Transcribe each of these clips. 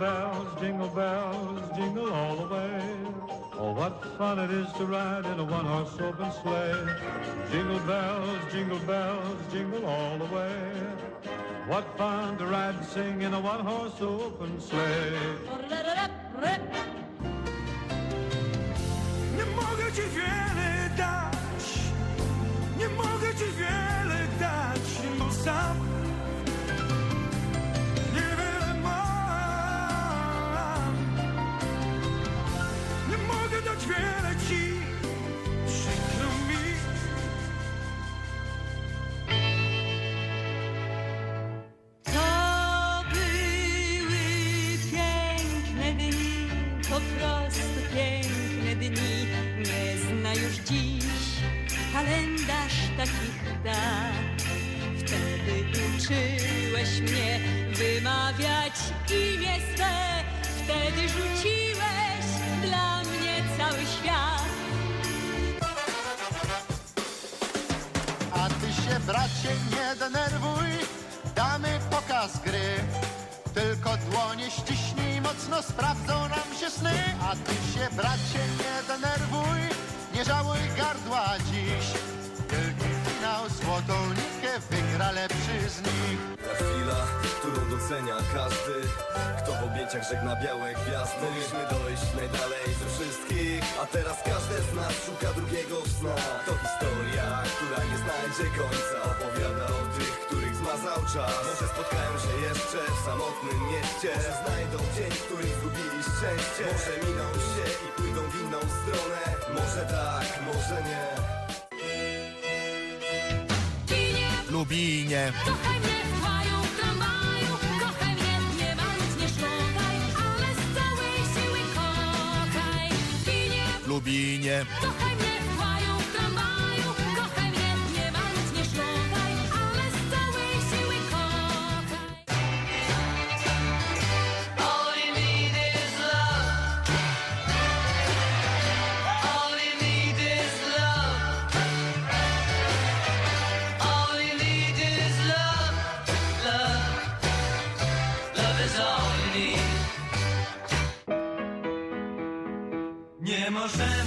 bells, jingle bells, jingle all the way. Oh, what fun it is to ride in a one-horse open sleigh. Jingle bells, jingle bells, jingle all the way. What fun to ride and sing in a one-horse open sleigh. Nie mogę ci wiele dać, Wtedy uczyłeś mnie wymawiać imię swe. Wtedy rzuciłeś dla mnie cały świat. A ty się, bracie, nie denerwuj, damy pokaz gry. Tylko dłonie ściśnij mocno, sprawdzą nam się sny. A ty się, bracie, nie denerwuj, nie żałuj gardła z nich. Ta chwila, którą docenia każdy Kto w objęciach żegna białe gwiazdy. Mogliśmy dojść najdalej ze wszystkich A teraz każdy z nas szuka drugiego sna To historia, która nie znajdzie końca. Opowiada o tych, których zmazał czas. Może spotkają się jeszcze w samotnym mieście. Może znajdą dzień, w którym zgubili szczęście. Może miną się i pójdą w inną stronę. Może tak, może nie Lubinie. Kochaj mnie w maju, w tramwaju, kochaj mnie, nie ale z całej siły kochaj. Ginie, Lubinie. kochaj Nie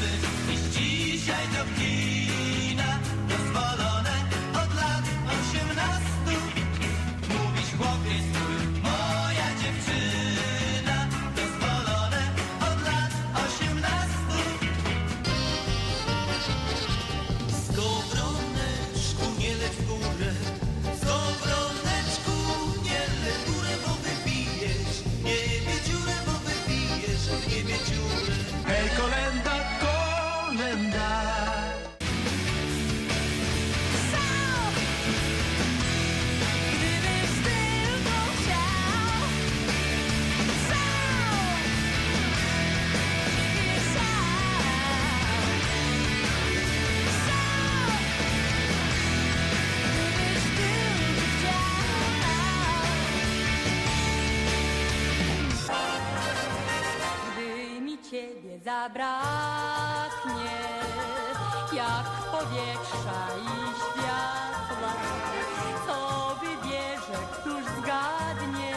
ciebie zabraknie, jak powietrza i światła, to wybierze, któż zgadnie,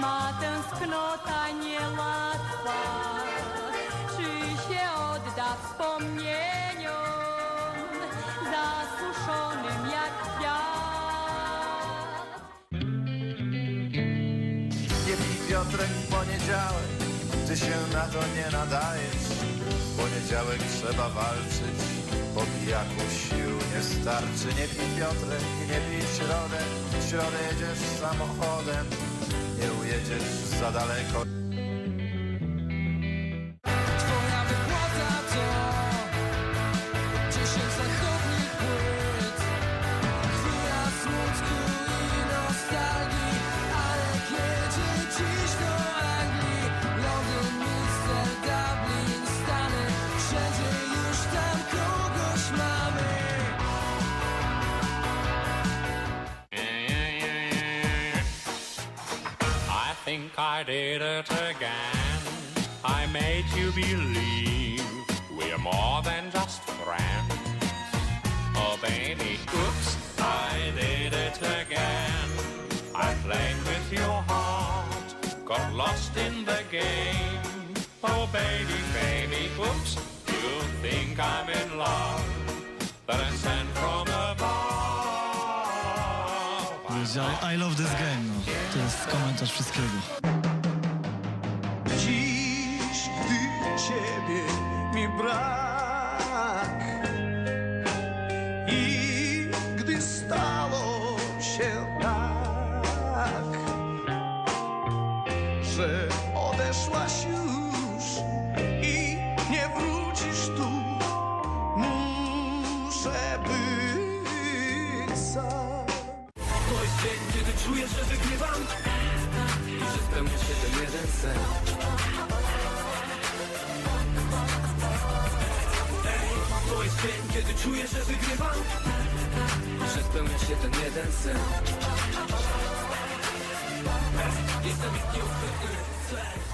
ma tęsknota niełatwa, czy się odda wspomnieniom, zasuszonym jak kwiat. Pij Piotrek w poniedziałek, ty się na to nie nadajesz. Poniedziałek trzeba walczyć, po pijaku sił nie starczy. Nie pij Piotrek, nie pij środę, w środę jedziesz samochodem, nie ujedziesz za daleko. Think I did it again. I made you believe we're more than just friends. Oh, baby, oops, I did it again. I played with your heart, got lost in the game. Oh, baby, baby, oops, you think I'm in love, above. Powiedział I love this game, no. To jest komentarz wszystkiego. Dziś, gdy ciebie mi brak i gdy stało się tak, że odeszłaś już i dzień, kiedy czuję, że wygrywam. I że spełnia się ten jeden sen. To jest dzień, kiedy czuję, że wygrywam. I że spełnia się ten jeden sen. Jestem jak nie